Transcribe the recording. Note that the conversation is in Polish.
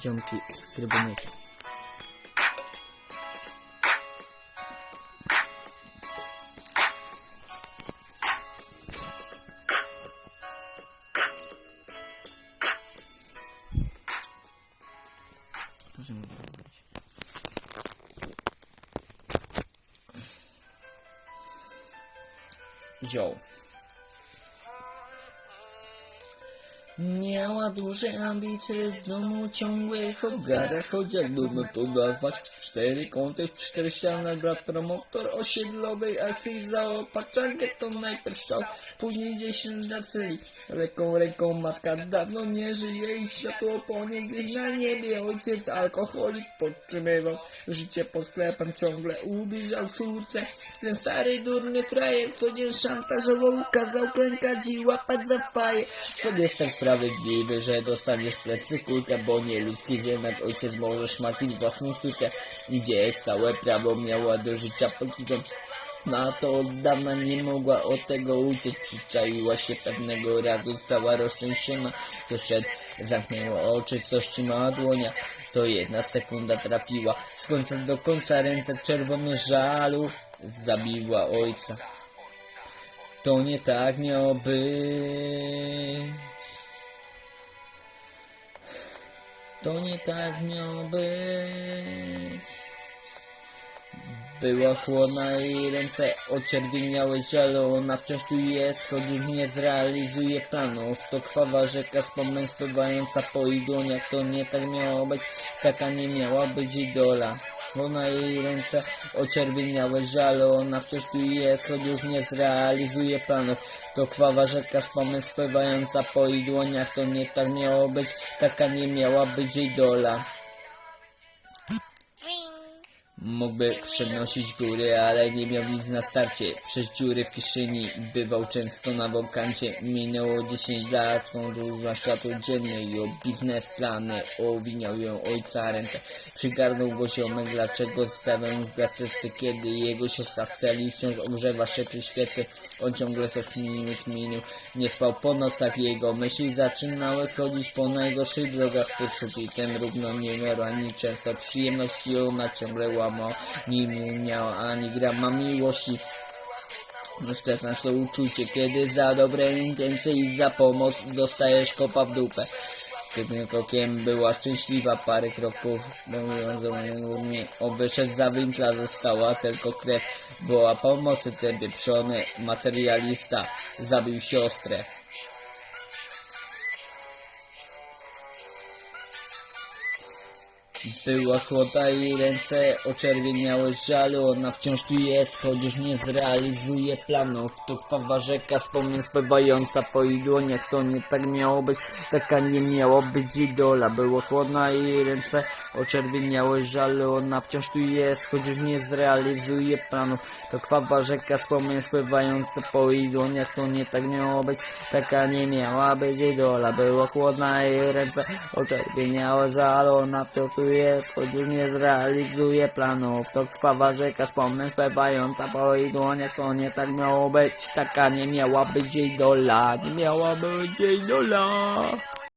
ziomki z krybonyki. Możemy. Miała duże ambicje, z domu ciągłe hogara, choć jakby to nazwać cztery kąty, w cztery ściany, brat promotor osiedlowej akcji zaopatrzankę to najpierw szczał, później dziesięć lat celi. Ręką, ręką matka dawno nie żyje i światło po niej gdzieś na niebie. Ojciec alkoholik podtrzymywał życie pod sklepem, ciągle ubliżał córce. Ten stary durny frajer, co dzień szantażował, kazał klękać i łapać za faję. Sprawiedliwy, że dostaniesz plecy kulkę, bo nie ludzki ziemek. Ojciec może szmacić własną córkę. Gdzie całe prawo miała do życia polityką. Na to od dawna nie mogła od tego uciec, przyczaiła się pewnego razu cała roztrzęsiona, doszedł, zamknęła oczy, coś trzymała dłonia, to jedna sekunda trafiła, z końca do końca ręce czerwone żalu, zabiła ojca. To nie tak miało być. To nie tak miało być. Była chłodna jej ręce oczerwieniały zielo, ona wciąż tu jest, choć nie zrealizuje planów. To krwawa rzeka wspomnień spływająca po jej to nie tak miało być, taka nie miała być idola. Ona jej ręce oczerwieniały żalo, ona wciąż tu jest, choć już nie zrealizuje planów. To krwawa rzeka wspomnień spływająca po jej dłoniach, to nie tak miało być, taka nie miała być idola. Mógłby przenosić góry, ale nie miał nic na starcie. Przez dziury w kieszeni bywał często na wokancie. Minęło 10 lat, podróża światło dzienne i o biznesplany owiniał ją ojca rękę. Przygarnął go ziomek, dlaczego stawę w gazety, kiedy jego siostra w celi wciąż ogrzewa się przy świecy. On ciągle coś kminił, kminił. Nie spał po nocach, jego myśli zaczynały chodzić po najgorszych drogach. Ty ten równo nie miał ani często przyjemności, ona ciągle łamał. Nie miał ani grama miłości. Też nasz to uczucie, kiedy za dobre intencje i za pomoc dostajesz kopa w dupę. Tym krokiem była szczęśliwa, parę kroków mnie wyszedł za winkla, została tylko krew. Była pomocy ten pieprzony materialista, zabił siostrę. Była chłodna jej ręce oczerwieniały z żalu, ona wciąż tu jest, choć już nie zrealizuje planów. To krwawa rzeka wspomnień spływająca po jej dłoniach, to nie tak miało być, taka nie miała być idola. Była chłodna jej ręce oczerwieniały z żalu, ona wciąż tu jest, choć już nie zrealizuje planów. To krwawa rzeka wspomnień spływająca po jej dłoniach, to nie tak miało być, taka nie miała być idola. Była chłodna jej ręce oczerwieniały z żalu, ona wciąż tu jest, choć już nie zrealizuje planów. To krwawa rzeka wspomnień spływająca po jej dłoniach, to nie tak miało być, taka nie miała być idola, nie miała być idola.